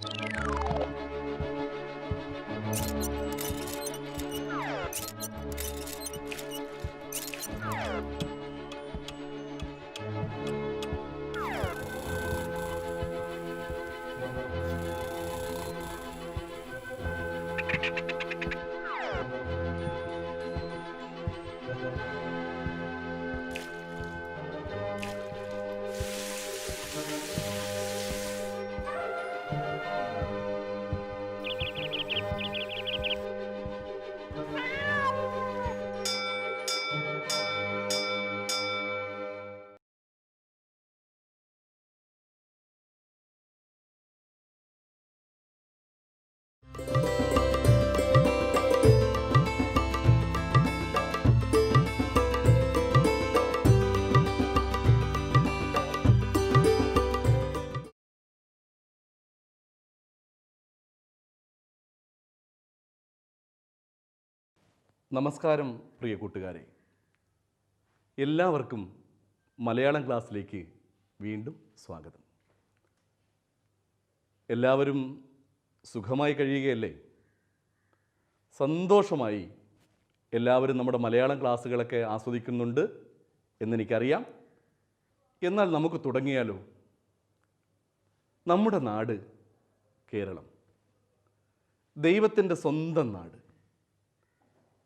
you നമസ്കാരം പ്രിയ കൂട്ടുകാരെ. എല്ലാവർക്കും മലയാളം ക്ലാസ്സിലേക്ക് വീണ്ടും സ്വാഗതം. എല്ലാവരും സുഖമായി കഴിയുകയല്ലേ? സന്തോഷമായി എല്ലാവരും നമ്മുടെ മലയാളം ക്ലാസ്സുകളൊക്കെ ആസ്വദിക്കുന്നുണ്ട് എന്നെനിക്കറിയാം. എന്നാൽ നമുക്ക് തുടങ്ങിയാലോ? നമ്മുടെ നാട് കേരളം. ദൈവത്തിന്റെ സ്വന്തം നാട്.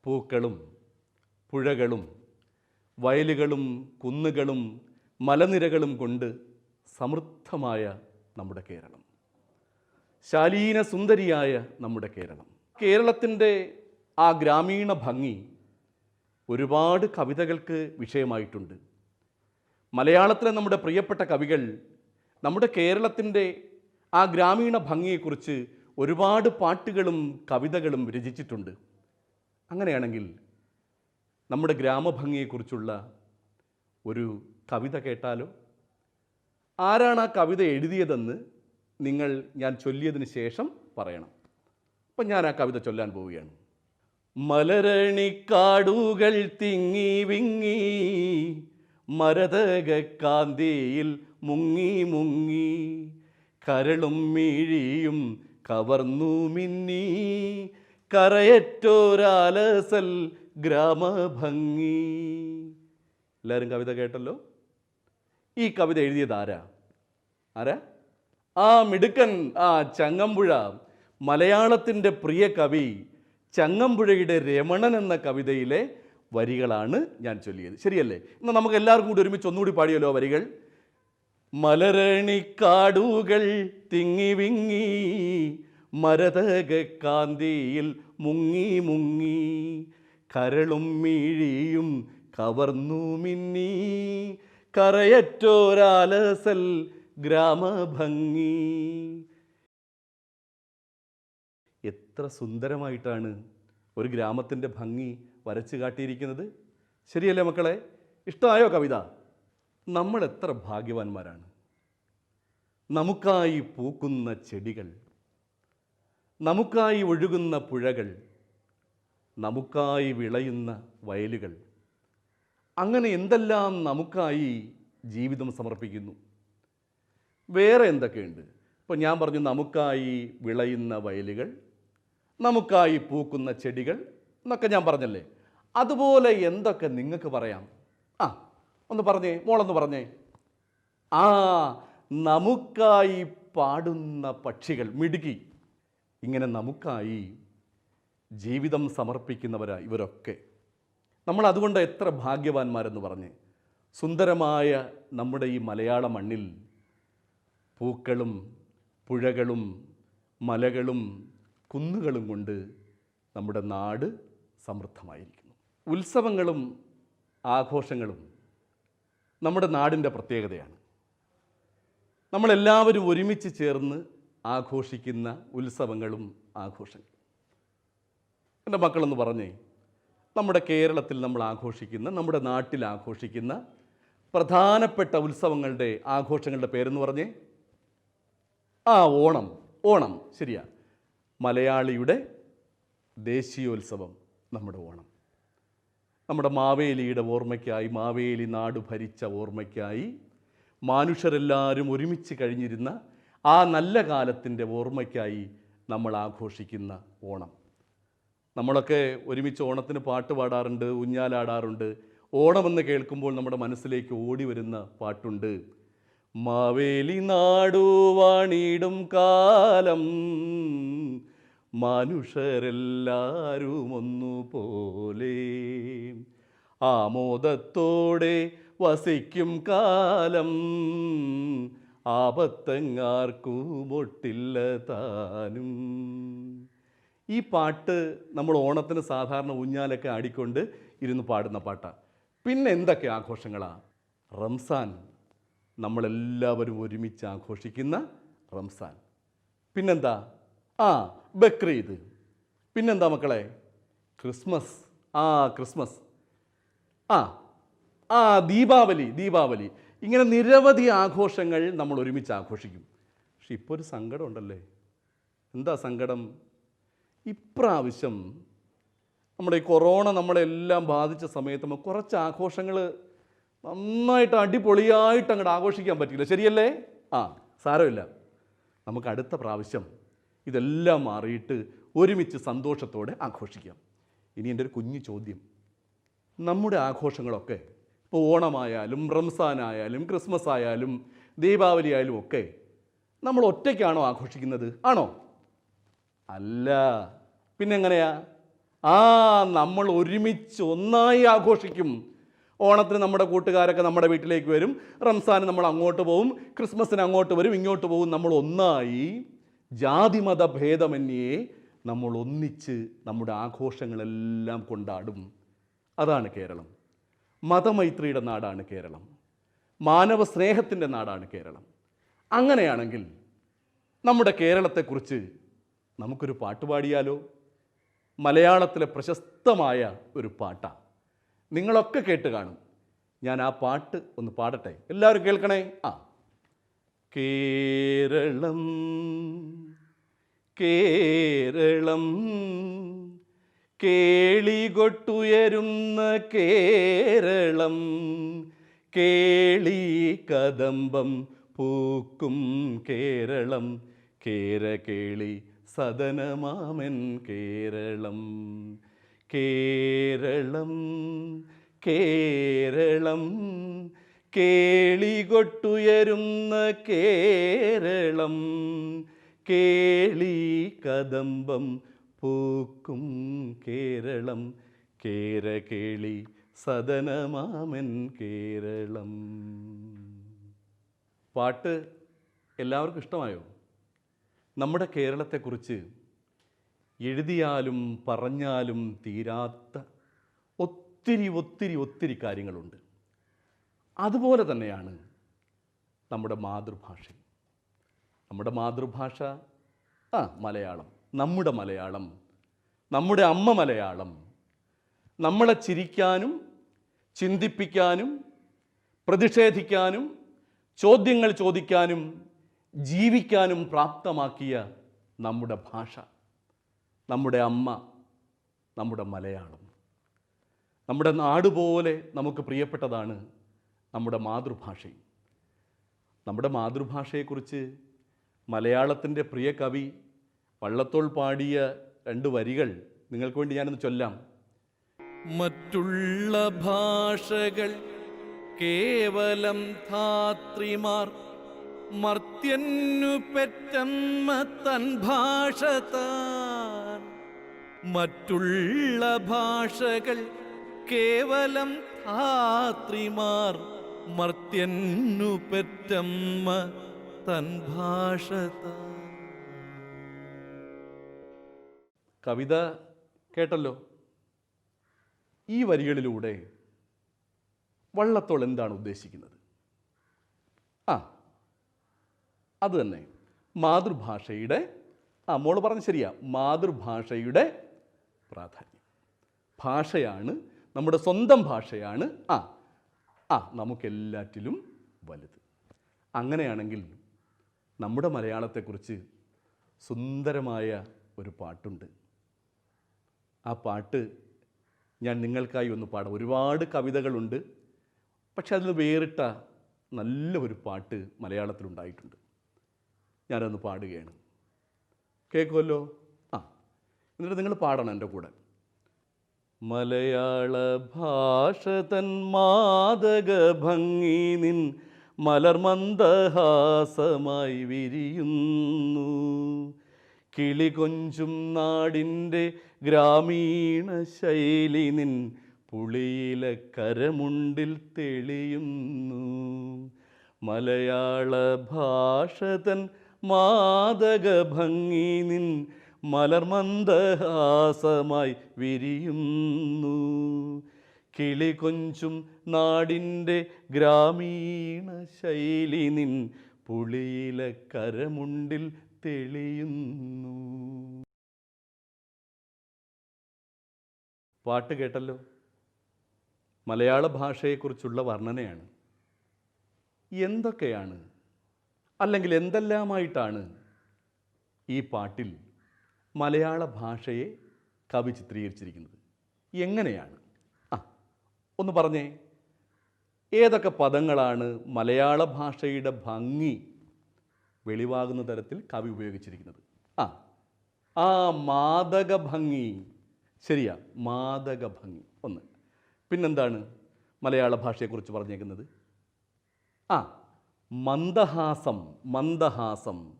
പൂക്കളും പുഴകളും വയലുകളും കുന്നുകളും മലനിരകളും കൊണ്ട് സമൃദ്ധമായ നമ്മുടെ കേരളം. ശാലീന സുന്ദരിയായ നമ്മുടെ കേരളം. കേരളത്തിന്റെ ആ ഗ്രാമീണ ഭംഗി ഒരുപാട് കവിതകൾക്ക് വിഷയമായിട്ടുണ്ട്. മലയാളത്തിലെ നമ്മുടെ പ്രിയപ്പെട്ട കവികൾ നമ്മുടെ കേരളത്തിന്റെ ആ ഗ്രാമീണ ഭംഗിയെക്കുറിച്ച് ഒരുപാട് പാട്ടുകളും കവിതകളും രചിച്ചിട്ടുണ്ട്. അങ്ങനെയാണെങ്കിൽ നമ്മുടെ ഗ്രാമഭംഗിയെക്കുറിച്ചുള്ള ഒരു കവിത കേട്ടാലോ? ആരാണ് ആ കവിത എഴുതിയതെന്ന് നിങ്ങൾ ഞാൻ ചൊല്ലിയതിന് ശേഷം പറയണം. അപ്പം ഞാൻ ആ കവിത ചൊല്ലാൻ പോവുകയാണ്. മലരണിക്കാടുകൾ തിങ്ങി വിങ്ങി മരതക കാന്തിയിൽ മുങ്ങി മുങ്ങി കരളും മിഴിയും കവർന്നു മിന്നി കറയറ്റോരാലസൽ ഗ്രാമഭംഗി. എല്ലാവരും കവിത കേട്ടല്ലോ? ഈ കവിത എഴുതിയത് ആരാ? ആരാ? ആ മിടുക്കൻ ആ ചങ്ങമ്പുഴ മലയാളത്തിന്റെ പ്രിയ കവി ചങ്ങമ്പുഴയുടെ രമണൻ എന്ന കവിതയിലെ വരികളാണ് ഞാൻ ചൊല്ലിയത്. ശരിയല്ലേ? എന്നാൽ നമുക്ക് എല്ലാവർക്കും കൂടി ഒരുമിച്ച് ഒന്നുകൂടി പാടിയല്ലോ വരികൾ. മലരണിക്കാടുകൾ തിങ്ങി വിങ്ങി മരതക കാന്തിയിൽ മുങ്ങി മുങ്ങി കരളും മീഴിയും കവർന്നു മിന്നി കറയറ്റോരാലസൽ ഗ്രാമഭംഗി. എത്ര സുന്ദരമായിട്ടാണ് ഒരു ഗ്രാമത്തിന്റെ ഭംഗി വരച്ചു കാട്ടിയിരിക്കുന്നത്. ശരിയല്ലേ മക്കളെ? ഇഷ്ടമായോ കവിത? നമ്മൾ എത്ര ഭാഗ്യവാന്മാരാണ്. നമുക്കായി പൂക്കുന്ന ചെടികൾ നമുക്കായി ഒഴുകുന്ന പുഴകൾ നമുക്കായി വിളയുന്ന വയലുകൾ അങ്ങനെ എന്തെല്ലാം നമുക്കായി ജീവിതം സമർപ്പിക്കുന്നു? വേറെ എന്തൊക്കെയുണ്ട്? ഇപ്പോൾ ഞാൻ പറഞ്ഞു നമുക്കായി വിളയുന്ന വയലുകൾ നമുക്കായി പൂക്കുന്ന ചെടികൾ എന്നൊക്കെ ഞാൻ പറഞ്ഞല്ലേ? അതുപോലെ എന്തൊക്കെ നിങ്ങൾക്ക് പറയാം? ആ ഒന്ന് പറഞ്ഞേ മോളൊന്ന് പറഞ്ഞേ. ആ നമുക്കായി പാടുന്ന പക്ഷികൾ മിടുക്കി. ഇങ്ങനെ നമുക്കായി ജീവിതം സമർപ്പിക്കുന്നവരാ ഇവരൊക്കെ. നമ്മൾ അതുകൊണ്ട് എത്ര ഭാഗ്യവാന്മാരെന്ന് പറഞ്ഞ് സുന്ദരമായ നമ്മുടെ ഈ മലയാള മണ്ണിൽ പൂക്കളും പുഴകളും മലകളും കുന്നുകളും കൊണ്ട് നമ്മുടെ നാട് സമൃദ്ധമായിരിക്കുന്നു. ഉത്സവങ്ങളും ആഘോഷങ്ങളും നമ്മുടെ നാടിന്റെ പ്രത്യേകതയാണ്. നമ്മളെല്ലാവരും ഒരുമിച്ച് ചേർന്ന് ആഘോഷിക്കുന്ന ഉത്സവങ്ങളും ആഘോഷങ്ങളും എന്റെ മക്കളെന്ന് പറഞ്ഞേ നമ്മുടെ കേരളത്തിൽ നമ്മൾ ആഘോഷിക്കുന്ന നമ്മുടെ നാട്ടിൽ ആഘോഷിക്കുന്ന പ്രധാനപ്പെട്ട ഉത്സവങ്ങളുടെ ആഘോഷങ്ങളുടെ പേരെന്ന് പറഞ്ഞേ? ആ ഓണം. ഓണം. ശരിയാ. മലയാളിയുടെ ദേശീയോത്സവം നമ്മുടെ ഓണം. നമ്മുടെ മാവേലിയുടെ ഓർമ്മയ്ക്കായി മാവേലി നാട് ഭരിച്ച ഓർമ്മയ്ക്കായി മനുഷ്യരെല്ലാവരും ഒരുമിച്ച് കഴിഞ്ഞിരുന്ന ആ നല്ല കാലത്തിന്റെ ഓർമ്മയ്ക്കായി നമ്മൾ ആഘോഷിക്കുന്ന ഓണം. നമ്മളൊക്കെ ഒരുമിച്ച് ഓണത്തിന് പാട്ട് പാടാറുണ്ട് ഊഞ്ഞാലാടാറുണ്ട്. ഓണമെന്ന് കേൾക്കുമ്പോൾ നമ്മുടെ മനസ്സിലേക്ക് ഓടി വരുന്ന പാട്ടുണ്ട്. മാവേലി നാടുവാണിടും കാലം മനുഷ്യരെല്ലാരും ഒന്നുപോലെ ആമോദത്തോടെ വസിക്കും കാലം ആപത്തങ്ങാർക്കുമൊട്ടില്ല താനും. ഈ പാട്ട് നമ്മൾ ഓണത്തിന് സാധാരണ ഊഞ്ഞാലൊക്കെ ആടിക്കൊണ്ട് ഇരുന്ന് പാടുന്ന പാട്ടാണ് പിന്നെ എന്തൊക്കെ ആഘോഷങ്ങളാണ് റംസാൻ. നമ്മളെല്ലാവരും ഒരുമിച്ച് ആഘോഷിക്കുന്ന റംസാൻ. പിന്നെന്താ? ആ ബക്രീദ്. പിന്നെന്താ മക്കളെ? ക്രിസ്മസ്. ആ ക്രിസ്മസ്. ആ ആ ദീപാവലി ദീപാവലി. ഇങ്ങനെ നിരവധി ആഘോഷങ്ങൾ നമ്മൾ ഒരുമിച്ച് ആഘോഷിക്കും. പക്ഷെ ഇപ്പോൾ ഒരു സങ്കടം ഉണ്ടല്ലേ? എന്താ സങ്കടം? ഇപ്രാവശ്യം നമ്മുടെ ഈ കൊറോണ നമ്മളെല്ലാം ബാധിച്ച സമയത്ത് കുറച്ച് ആഘോഷങ്ങൾ നന്നായിട്ട് അടിപൊളിയായിട്ട് അങ്ങോട്ട് ആഘോഷിക്കാൻ പറ്റില്ല ശരിയല്ലേ? ആ സാരമില്ല. നമുക്ക് അടുത്ത പ്രാവശ്യം ഇതെല്ലാം മാറിയിട്ട് ഒരുമിച്ച് സന്തോഷത്തോടെ ആഘോഷിക്കാം. ഇനി എന്റെ ഒരു കുഞ്ഞു ചോദ്യം. നമ്മുടെ ആഘോഷങ്ങളൊക്കെ ഇപ്പോൾ ഓണമായാലും റംസാനായാലും ക്രിസ്മസ് ആയാലും ദീപാവലി ആയാലും ഒക്കെ നമ്മൾ ഒറ്റയ്ക്കാണോ ആഘോഷിക്കുന്നത്? ആണോ? അല്ല. പിന്നെങ്ങനെയാ? ആ നമ്മൾ ഒരുമിച്ച് ഒന്നായി ആഘോഷിക്കും. ഓണത്തിന് നമ്മുടെ കൂട്ടുകാരൊക്കെ നമ്മുടെ വീട്ടിലേക്ക് വരും. റംസാന് നമ്മൾ അങ്ങോട്ട് പോവും. ക്രിസ്മസിന് അങ്ങോട്ട് വരും. ഇങ്ങോട്ട് പോവും. നമ്മൾ ഒന്നായി ജാതിമത ഭേദമന്യേ നമ്മൾ ഒന്നിച്ച് നമ്മുടെ ആഘോഷങ്ങളെല്ലാം കൊണ്ടാടും. അതാണ് കേരളം. മതമൈത്രിയുടെ നാടാണ് കേരളം. മാനവ സ്നേഹത്തിന്റെ നാടാണ് കേരളം. അങ്ങനെയാണെങ്കിൽ നമ്മുടെ കേരളത്തെക്കുറിച്ച് നമുക്കൊരു പാട്ട് പാടിയാലോ? മലയാളത്തിലെ പ്രശസ്തമായ ഒരു പാട്ടാണ് നിങ്ങളൊക്കെ കേട്ട് കാണും. ഞാൻ ആ പാട്ട് ഒന്ന് പാടട്ടെ? എല്ലാവരും കേൾക്കണേ? ആ. കേരളം കേരളം. കേളികൊട്ടുയരുന്ന കേരളം കേളി കദംബം പൂക്കും കേരളം കേരകേളി സദനമാമൻ കേരളം. കേരളം കേരളം കേളികൊട്ടുയരുന്ന കേരളം കേളി കദംബം പൂക്കും കേരളം കേരകേളി സദനമാമൻ കേരളം. പാട്ട് എല്ലാവർക്കും ഇഷ്ടമായോ? നമ്മുടെ കേരളത്തെക്കുറിച്ച് എഴുതിയാലും പറഞ്ഞാലും തീരാത്ത ഒത്തിരി ഒത്തിരി ഒത്തിരി കാര്യങ്ങളുണ്ട്. അതുപോലെ തന്നെയാണ് നമ്മുടെ മാതൃഭാഷ നമ്മുടെ മാതൃഭാഷ ആ മലയാളം. നമ്മുടെ മലയാളം നമ്മുടെ അമ്മ മലയാളം നമ്മളെ ചിരിക്കാനും ചിന്തിപ്പിക്കാനും പ്രതിഷേധിക്കാനും ചോദ്യങ്ങൾ ചോദിക്കാനും ജീവിക്കാനും പ്രാപ്തമാക്കിയ നമ്മുടെ ഭാഷ നമ്മുടെ അമ്മ നമ്മുടെ മലയാളം. നമ്മുടെ നാട് പോലെ നമുക്ക് പ്രിയപ്പെട്ടതാണ് നമ്മുടെ മാതൃഭാഷയും നമ്മുടെ മാതൃഭാഷയെക്കുറിച്ച് മലയാളത്തിന്റെ പ്രിയ കവി വള്ളത്തോൾ പാടിയ രണ്ട് വരികൾ നിങ്ങൾക്ക് വേണ്ടി ഞാനൊന്ന് ചൊല്ലാം. മറ്റുള്ള ഭാഷകൾ കേവലം ധാത്രിമാർ മർത്യന്നു പെറ്റമ്മ തൻ ഭാഷ മറ്റുള്ള ഭാഷകൾ കേവലം ധാത്രിമാർ മർത്യന്നു പെറ്റമ്മ തൻ ഭാഷ താൻ കവിത കേട്ടല്ലോ? ഈ വരികളിലൂടെ വള്ളത്തോൾ എന്താണ് ഉദ്ദേശിക്കുന്നത്? ആ അത് തന്നെ. മാതൃഭാഷയുടെ ആ മോൾ പറഞ്ഞ ശരിയാ. മാതൃഭാഷയുടെ പ്രാധാന്യം. ഭാഷയാണ് നമ്മുടെ സ്വന്തം ഭാഷയാണ്. ആ ആ നമുക്കെല്ലാറ്റിലും വലുത്. അങ്ങനെയാണെങ്കിൽ നമ്മുടെ മലയാളത്തെക്കുറിച്ച് സുന്ദരമായ ഒരു പാട്ടുണ്ട്. ആ പാട്ട് ഞാൻ നിങ്ങൾക്കായി ഒന്ന് പാടാം. ഒരുപാട് കവിതകളുണ്ട് പക്ഷെ അതിൽ വേറിട്ട നല്ല ഒരു പാട്ട് മലയാളത്തിലുണ്ടായിട്ടുണ്ട് ഞാനൊന്ന് പാടുകയാണ്. കേൾക്കുമല്ലോ ആ. എന്നിട്ട് നിങ്ങൾ പാടണം എന്റെ കൂടെ. മലയാള ഭാഷ തൻ മാതക ഭംഗി നിൻ മലർമന്ദഹാസമായി വിരിയുന്നു. കിളി കൊഞ്ചും നാടിന്റെ ഗ്രാമീണ ശൈലി നിൻ പുളിയില കരമുണ്ടിൽ തെളിയുന്നു. മലയാള ഭാഷ തൻ മാതക ഭംഗി നിൻ മലർമന്ദഹാസമായി വിരിയുന്നു. കിളി കൊഞ്ചും നാടിന്റെ ഗ്രാമീണ ശൈലി നിൻ പുളിയില കരമുണ്ടിൽ തെളിയുന്നു. പാട്ട് കേട്ടല്ലോ? മലയാള ഭാഷയെക്കുറിച്ചുള്ള വർണനയാണ്. എന്തൊക്കെയാണ്? അല്ലെങ്കിൽ എന്തെല്ലാമായിട്ടാണ് ഈ പാട്ടിൽ മലയാള ഭാഷയെ കവി ചിത്രീകരിച്ചിരിക്കുന്നത്? എങ്ങനെയാണ്? ആ ഒന്ന് പറഞ്ഞേ. ഏതൊക്കെ പദങ്ങളാണ് മലയാള ഭാഷയുടെ ഭംഗി വെളിവാകുന്ന തരത്തിൽ കവി ഉപയോഗിച്ചിരിക്കുന്നത്? ആ ആ മാദക ഭംഗി ശരിയാ മാതക ഭംഗി ഒന്ന്. പിന്നെന്താണ് മലയാള ഭാഷയെക്കുറിച്ച് പറഞ്ഞേക്കുന്നത്? ആ മന്ദഹാസം മന്ദഹാസം.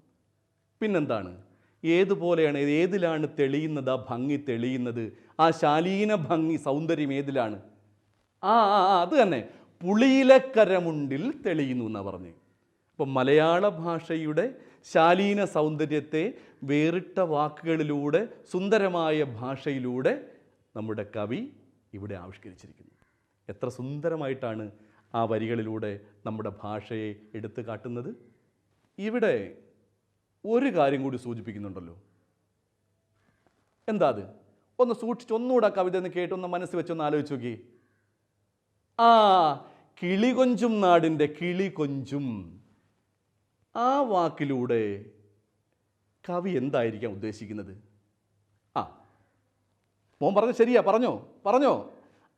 പിന്നെന്താണ്? ഏതുപോലെയാണ് ഏതിലാണ് തെളിയുന്നത് ആ ഭംഗി തെളിയുന്നത്? ആ ശാലീന ഭംഗി സൗന്ദര്യം ഏതിലാണ്? ആ അത് തന്നെ. പുളിയിലക്കരമുണ്ടിൽ തെളിയുന്നു എന്നാണ് പറഞ്ഞത് അപ്പം മലയാള ഭാഷയുടെ ശാലീന സൗന്ദര്യത്തെ വേറിട്ട വാക്കുകളിലൂടെ സുന്ദരമായ ഭാഷയിലൂടെ നമ്മുടെ കവി ഇവിടെ ആവിഷ്കരിച്ചിരിക്കുന്നു. എത്ര സുന്ദരമായിട്ടാണ് ആ വരികളിലൂടെ നമ്മുടെ ഭാഷയെ എടുത്തു കാട്ടുന്നത്. ഇവിടെ ഒരു കാര്യം കൂടി സൂചിപ്പിക്കുന്നുണ്ടല്ലോ. എന്താ അത്? ഒന്ന് സൂക്ഷിച്ച് ഒന്നുകൂടെ കവിത ഒന്ന് കേട്ടൊന്ന് മനസ്സ് വെച്ചൊന്ന് ആലോചിച്ച് നോക്കി. ആ കിളി കൊഞ്ചും നാടിന്റെ കിളി കൊഞ്ചും ആ വാക്കിലൂടെ കവി എന്തായിരിക്കാം ഉദ്ദേശിക്കുന്നത്? ആ മോൻ പറഞ്ഞ ശരിയാ പറഞ്ഞോ പറഞ്ഞോ.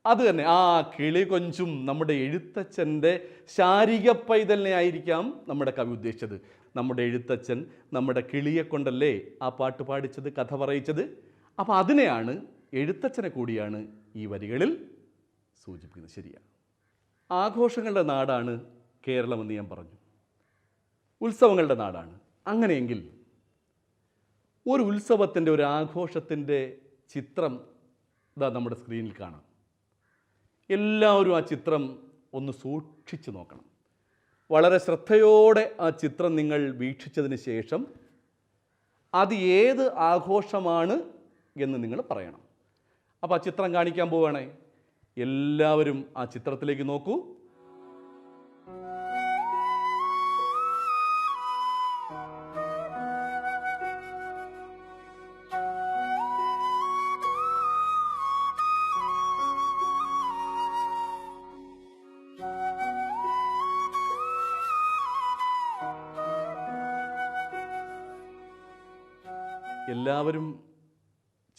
അത് തന്നെ. ആ കിളി കൊഞ്ചും നമ്മുടെ എഴുത്തച്ഛന്റെ ശാരീരിക പൈതലിനെ ആയിരിക്കാം നമ്മുടെ കവി ഉദ്ദേശിച്ചത്. നമ്മുടെ എഴുത്തച്ഛൻ നമ്മുടെ കിളിയെ കൊണ്ടല്ലേ ആ പാട്ട് പാടിച്ചത് കഥ പറയിച്ചത്? അപ്പോൾ അതിനെയാണ് എഴുത്തച്ഛനെ കൂടിയാണ് ഈ വരികളിൽ സൂചിപ്പിക്കുന്നത്. ശരിയാണ് ആഘോഷങ്ങളുടെ നാടാണ് കേരളമെന്ന് ഞാൻ പറഞ്ഞു. ഉത്സവങ്ങളുടെ നാടാണ്. അങ്ങനെയെങ്കിൽ ഒരു ഉത്സവത്തിന്റെ ഒരു ആഘോഷത്തിന്റെ ചിത്രം ഇതാ നമ്മുടെ സ്ക്രീനിൽ കാണാം. എല്ലാവരും ആ ചിത്രം ഒന്ന് സൂക്ഷിച്ചു നോക്കണം. വളരെ ശ്രദ്ധയോടെ ആ ചിത്രം നിങ്ങൾ വീക്ഷിച്ചതിന് ശേഷം അത് ഏത് ആഘോഷമാണ് എന്ന് നിങ്ങൾ പറയണം. അപ്പോൾ ആ ചിത്രം കാണിക്കാൻ പോവുകയാണേ. എല്ലാവരും ആ ചിത്രത്തിലേക്ക് നോക്കൂ.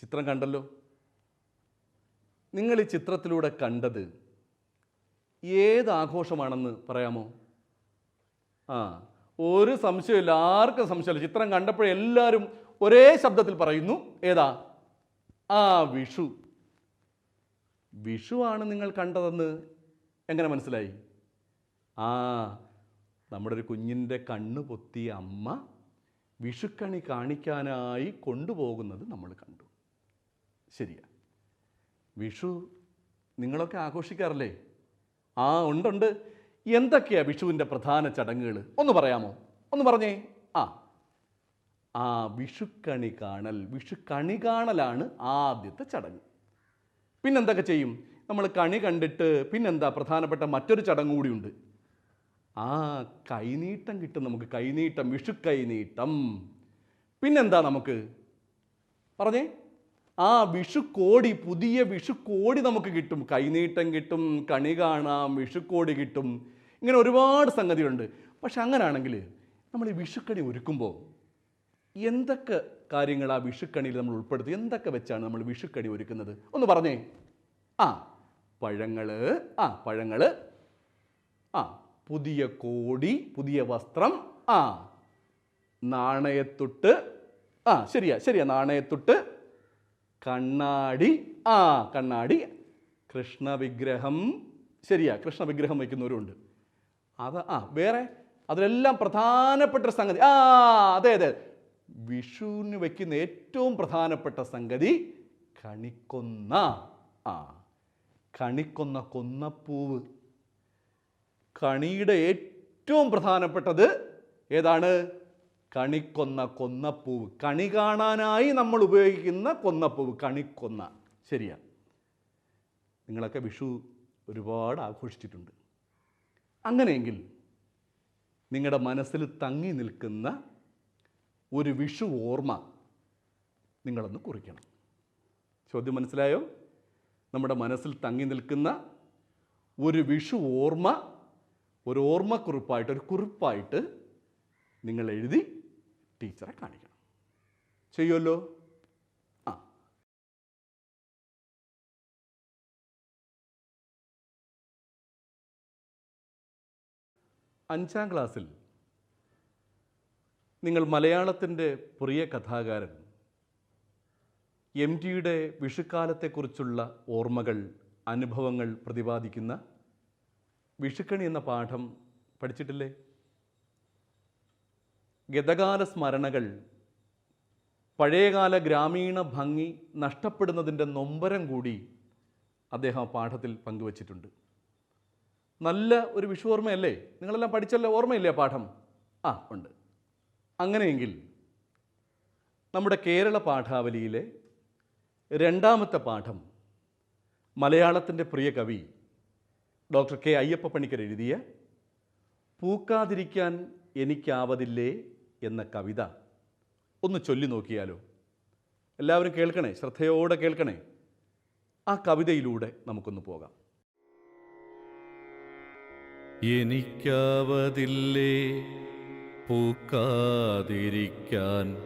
ചിത്രം കണ്ടല്ലോ? നിങ്ങൾ ഈ ചിത്രത്തിലൂടെ കണ്ടത് ഏത് ആഘോഷമാണെന്ന് പറയാമോ? ആ ഒരു സംശയമില്ല ആർക്കും സംശയമില്ല. ചിത്രം കണ്ടപ്പോഴേ എല്ലാവരും ഒരേ ശബ്ദത്തിൽ പറയുന്നു ഏതാ? ആ വിഷു. വിഷുവാണ് നിങ്ങൾ കണ്ടതെന്ന് എങ്ങനെ മനസ്സിലായി? ആ നമ്മുടെ ഒരു കുഞ്ഞിന്റെ കണ്ണ് പൊത്തിയ അമ്മ വിഷുക്കണി കാണിക്കാനായി കൊണ്ടുപോകുന്നത് നമ്മൾ കണ്ടു. ശരിയാ. വിഷു നിങ്ങളൊക്കെ ആഘോഷിക്കാറില്ലേ? ആ ഉണ്ടുണ്ട്. എന്തൊക്കെയാണ് വിഷുവിന്റെ പ്രധാന ചടങ്ങുകൾ ഒന്ന് പറയാമോ? ഒന്ന് പറഞ്ഞേ. ആ. ആ വിഷുക്കണി കാണൽ വിഷുക്കണി കാണലാണ് ആദ്യത്തെ ചടങ്ങ്. പിന്നെന്തൊക്കെ ചെയ്യും? നമ്മൾ കണി കണ്ടിട്ട് പിന്നെന്താ പ്രധാനപ്പെട്ട മറ്റൊരു ചടങ്ങ് കൂടിയുണ്ട്. ആ കൈനീട്ടം കിട്ടും നമുക്ക്. കൈനീട്ടം വിഷു കൈനീട്ടം പിന്നെന്താ നമുക്ക്? പറഞ്ഞേ. ആ വിഷുക്കോടി പുതിയ വിഷുക്കോടി നമുക്ക് കിട്ടും. കൈനീട്ടം കിട്ടും കണി കാണാം വിഷുക്കോടി കിട്ടും. ഇങ്ങനെ ഒരുപാട് സംഗതികളുണ്ട്. പക്ഷെ അങ്ങനാണെങ്കിൽ നമ്മൾ ഈ വിഷുക്കണി ഒരുക്കുമ്പോൾ എന്തൊക്കെ കാര്യങ്ങൾ ആ വിഷുക്കണിയിൽ നമ്മൾ ഉൾപ്പെടുത്തി? എന്തൊക്കെ വെച്ചാണ് നമ്മൾ വിഷുക്കണി ഒരുക്കുന്നത്? ഒന്ന് പറഞ്ഞേ. ആ പഴങ്ങൾ ആ പഴങ്ങൾ ആ പുതിയ കോടി പുതിയ വസ്ത്രം ആ നാണയത്തൊട്ട് ആ ശരിയാ ശരിയാ നാണയത്തുട്ട് കണ്ണാടി. ആ കണ്ണാടി. കൃഷ്ണവിഗ്രഹം. ശരിയാ കൃഷ്ണവിഗ്രഹം വയ്ക്കുന്നവരുണ്ട് അത് ആ വേറെ? അതിലെല്ലാം പ്രധാനപ്പെട്ട സംഗതി. ആ അതെ അതെ. വിഷുവിന് വയ്ക്കുന്ന ഏറ്റവും പ്രധാനപ്പെട്ട സംഗതി കണിക്കൊന്ന. ആ കണിക്കൊന്ന കൊന്നപ്പൂവ്. കണിയുടെ ഏറ്റവും പ്രധാനപ്പെട്ടത് ഏതാണ്? കണിക്കൊന്ന കൊന്നപ്പൂവ്. കണി കാണാനായി നമ്മൾ ഉപയോഗിക്കുന്ന കൊന്നപ്പൂവ്. കണിക്കൊന്ന. ശരിയാ. നിങ്ങളൊക്കെ വിഷു ഒരുപാട് ആഘോഷിച്ചിട്ടുണ്ട്. അങ്ങനെയെങ്കിൽ നിങ്ങളുടെ മനസ്സിൽ തങ്ങി നിൽക്കുന്ന ഒരു വിഷു ഓർമ്മ നിങ്ങളൊന്ന് കുറിക്കണം. ചോദ്യം മനസ്സിലായോ? നമ്മുടെ മനസ്സിൽ തങ്ങി നിൽക്കുന്ന ഒരു വിഷു ഓർമ്മ ഒരു ഓർമ്മക്കുറിപ്പായിട്ട് ഒരു കുറിപ്പായിട്ട് നിങ്ങൾ എഴുതി ടീച്ചറെ കാണിക്കണം. ചെയ്യുമല്ലോ ആ. അഞ്ചാം ക്ലാസ്സിൽ നിങ്ങൾ മലയാളത്തിന്റെ പ്രിയ കഥാകാരൻ എം ടിയുടെ വിഷുക്കാലത്തെക്കുറിച്ചുള്ള ഓർമ്മകൾ അനുഭവങ്ങൾ പ്രതിപാദിക്കുന്ന വിഷുക്കണി എന്ന പാഠം പഠിച്ചിട്ടില്ലേ? ഗതകാല സ്മരണകൾ പഴയകാല ഗ്രാമീണ ഭംഗി നഷ്ടപ്പെടുന്നതിന്റെ നൊമ്പരം കൂടി അദ്ദേഹം പാഠത്തിൽ പങ്കുവച്ചിട്ടുണ്ട്. നല്ല ഒരു വിഷു ഓർമ്മയല്ലേ നിങ്ങളെല്ലാം പഠിച്ചല്ലോ? ഓർമ്മയില്ലേ പാഠം? ആ ഉണ്ട്. അങ്ങനെയെങ്കിൽ നമ്മുടെ കേരള പാഠാവലിയിലെ രണ്ടാമത്തെ പാഠം മലയാളത്തിന്റെ പ്രിയ കവി ഡോക്ടർ കെ അയ്യപ്പ പണിക്കർ എഴുതിയ പൂക്കാതിരിക്കാൻ എനിക്കാവതില്ലേ? എന്ന കവിത ഒന്ന് ചൊല്ലി നോക്കിയാലോ? എല്ലാവരും കേൾക്കണേ? ശ്രദ്ധയോടെ കേൾക്കണേ? ആ കവിതയിലൂടെ നമുക്കൊന്ന് പോകാം. എനിക്കാവതില്ലേ? പൂക്കാതിരിക്കാൻ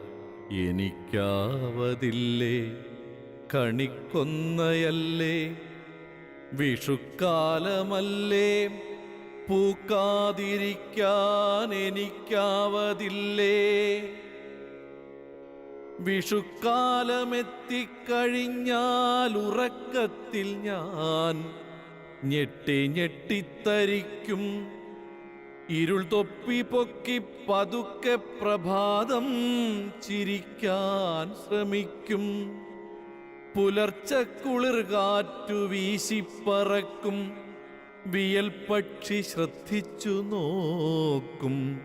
എനിക്കാവതില്ലേ? കണിക്കൊന്നയല്ലേ? വിഷുക്കാലമല്ലേ? പൂക്കാതിരിക്കാൻ എനിക്കാവതില്ലേ? വിഷുക്കാലമെത്തിക്കഴിഞ്ഞാൽ ഉറക്കത്തിൽ ഞാൻ ഞെട്ടി ഞെട്ടിത്തരിക്കും. ഇരുൾ തൊപ്പി പൊക്കി പതുക്കെ പ്രഭാതം ചിരിക്കാൻ ശ്രമിക്കും. പുലർച്ച കുളിർ കാറ്റു വീശിപ്പറക്കും. വിയൽ പക്ഷി ശ്രദ്ധിച്ചു നോക്കും.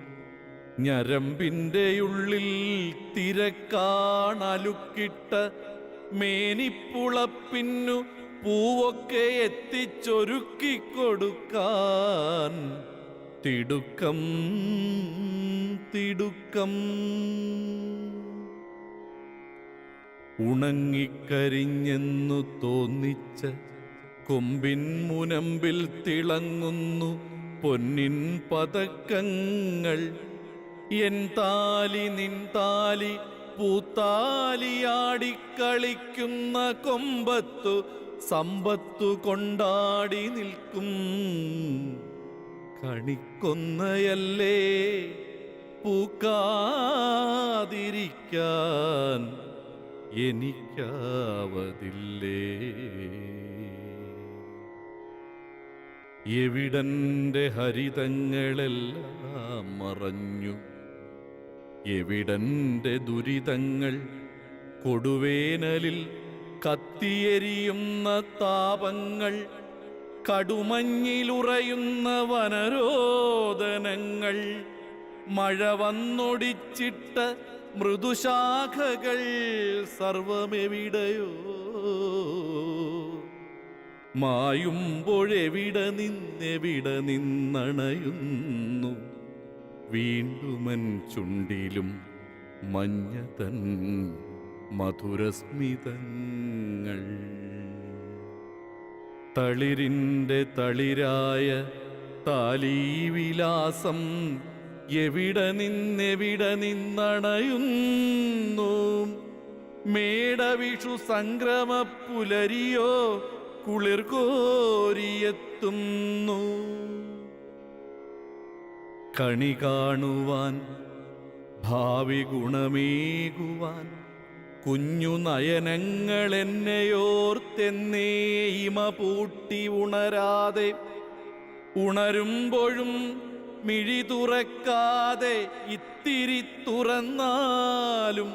ഞരമ്പിന്റെ ഉള്ളിൽ തിരക്കാണലുക്കിട്ട മേനിപ്പുളപ്പിന്നു പൂവൊക്കെ എത്തിച്ചൊരുക്കി കൊടുക്കാൻ. തിടുക്കം തിടുക്കം. ഉണങ്ങിക്കരിഞ്ഞെന്നു തോന്നിച്ച കൊമ്പിൻ മുനമ്പിൽ തിളങ്ങുന്നു പൊന്നിൻ പതക്കങ്ങൾ. എൻ താലി നിൻ താലി പൂത്താലിയാടിക്കളിക്കുന്ന കൊമ്പത്തു സമ്പത്തു കൊണ്ടാടി നിൽക്കും. കണിക്കൊന്നയല്ലേ പൂക്കാതിരിക്കാൻ എനിക്കാവതില്ലേ? എവിടന്റെ ഹരിതങ്ങളെല്ലാം മറഞ്ഞു? എവിടന്റെ ദുരിതങ്ങൾ കൊടുവേനലിൽ കത്തിയെരിയുന്ന താപങ്ങൾ കടുമഞ്ഞിലുറയുന്ന വനരോദനങ്ങൾ മഴ വന്നൊടിച്ചിട്ട മൃദുശാഖകൾ സർവമെവിടെയോ മായുമ്പോഴെവിടെ നിന്നെവിടെ നിന്നണയുന്നു. വീണ്ടുമൻ ചുണ്ടിലും മഞ്ഞതൻ മധുരസ്മിതങ്ങൾ. തളിരിന്റെ തളിരായ താലീവിലാസം എവിടെ നിന്നെവിടെ നിന്നണയുന്നു? മേടവിഷു സംക്രമ പുലരിയോ കുളിർ കോരിയെത്തുന്നു. കണി കാണുവാൻ ഭാവി ഗുണമേകുവാൻ കുഞ്ഞു നയനങ്ങൾ എന്നെയോർത്തെന്നേ ഇമ പൂട്ടി ഉണരാതെ ഉണരുമ്പോഴും മിഴി തുറക്കാതെ ഇത്തിരി തുറന്നാലും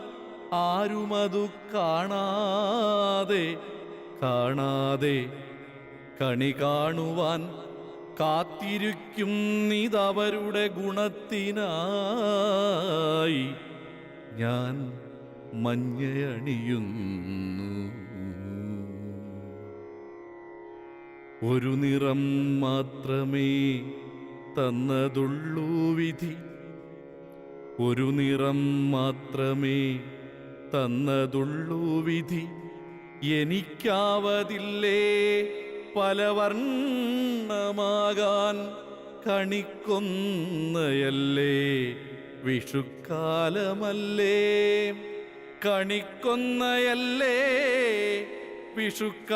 ആരുമതു കാണാതെ കാണാതെ കണി കാണുവാൻ കാത്തിരിക്കും നീതവരുടെ ഗുണത്തിനായി ഞാൻ മഞ്ഞയണിയുന്നു. ഒരു നിറം മാത്രമേ തന്നതുള്ളൂ വിധി. ഒരു നിറം മാത്രമേ തന്നതുള്ളൂ വിധി. എനിക്കാവതില്ലേ പല വർണമാകാൻ കണിക്കൊന്നയല്ലേ? വിഷുക്കാലമല്ലേ കണിക്കൊന്നയല്ലേ? വിഷുക്കാലമല്ലേ?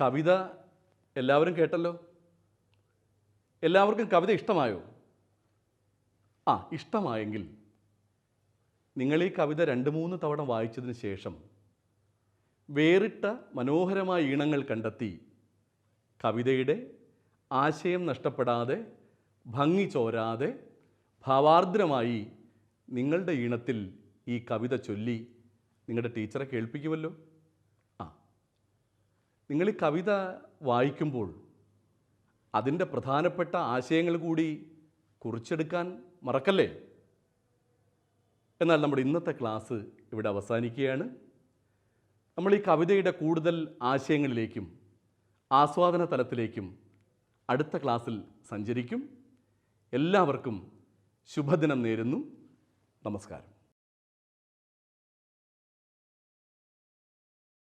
കവിത എല്ലാവരും കേട്ടല്ലോ? എല്ലാവർക്കും കവിത ഇഷ്ടമായോ? ആ ഇഷ്ടമായെങ്കിൽ നിങ്ങൾ ഈ കവിത രണ്ട് മൂന്ന് തവണ വായിച്ചതിന് ശേഷം വേറിട്ട മനോഹരമായ ഈണങ്ങൾ കണ്ടെത്തി കവിതയുടെ ആശയം നഷ്ടപ്പെടാതെ ഭംഗി ചോരാതെ ഭാവാർദ്രമായി നിങ്ങളുടെ ഈണത്തിൽ ഈ കവിത ചൊല്ലി നിങ്ങളുടെ ടീച്ചറെ കേൾപ്പിക്കുമല്ലോ. ആ നിങ്ങൾ ഈ കവിത വായിക്കുമ്പോൾ അതിന്റെ പ്രധാനപ്പെട്ട ആശയങ്ങൾ കൂടി കുറിച്ചെടുക്കാൻ മറക്കല്ലേ? എന്നാൽ നമ്മുടെ ഇന്നത്തെ ക്ലാസ് ഇവിടെ അവസാനിക്കുകയാണ്. നമ്മൾ ഈ കവിതയുടെ കൂടുതൽ ആശയങ്ങളിലേക്കും ആസ്വാദന തലത്തിലേക്കും അടുത്ത ക്ലാസ്സിൽ സഞ്ചരിക്കും. എല്ലാവർക്കും ശുഭദിനം നേരുന്നു. നമസ്കാരം.